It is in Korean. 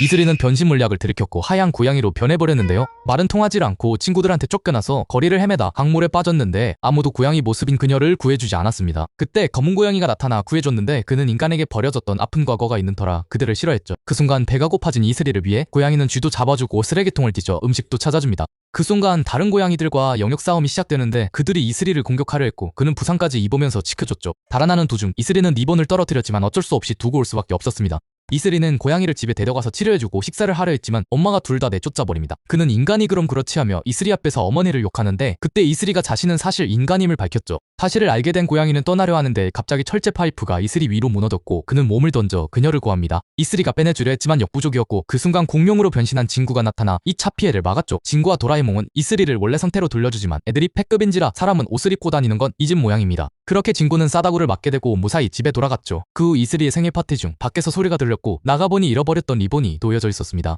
이슬이는 변신 물약을 들이켰고 하얀 고양이로 변해버렸는데요. 말은 통하지 않고 친구들한테 쫓겨나서 거리를 헤매다 강물에 빠졌는데 아무도 고양이 모습인 그녀를 구해주지 않았습니다. 그때 검은 고양이가 나타나 구해줬는데 그는 인간에게 버려졌던 아픈 과거가 있는 터라 그들을 싫어했죠. 그 순간 배가 고파진 이슬이를 위해 고양이는 쥐도 잡아주고 쓰레기통을 뒤져 음식도 찾아줍니다. 그 순간 다른 고양이들과 영역 싸움이 시작되는데 그들이 이슬이를 공격하려 했고 그는 부상까지 입으면서 지켜줬죠. 달아나는 도중 이슬이는 리본을 떨어뜨렸지만 어쩔 수 없이 두고 올 수밖에 없었습니다. 이슬이는 고양이를 집에 데려가서 치료해주고 식사를 하려 했지만 엄마가 둘 다 내쫓아버립니다. 그는 인간이 그럼 그렇지 하며 이슬이 앞에서 어머니를 욕하는데 그때 이슬이가 자신은 사실 인간임을 밝혔죠. 사실을 알게 된 고양이는 떠나려 하는데 갑자기 철제 파이프가 이슬이 위로 무너졌고 그는 몸을 던져 그녀를 구합니다. 이슬이가 빼내주려 했지만 역부족이었고 그 순간 공룡으로 변신한 진구가 나타나 이 차 피해를 막았죠. 진구와 도라에몽은 이슬이를 원래 상태로 돌려주지만 애들이 패급인지라 사람은 옷을 입고 다니는 건 이 집 모양입니다. 그렇게 진구는 싸다구를 맞게 되고 무사히 집에 돌아갔죠. 그 후 이슬이의 생일 파티 중 밖에서 소리가 들렸고 나가보니 잃어버렸던 리본이 놓여져 있었습니다.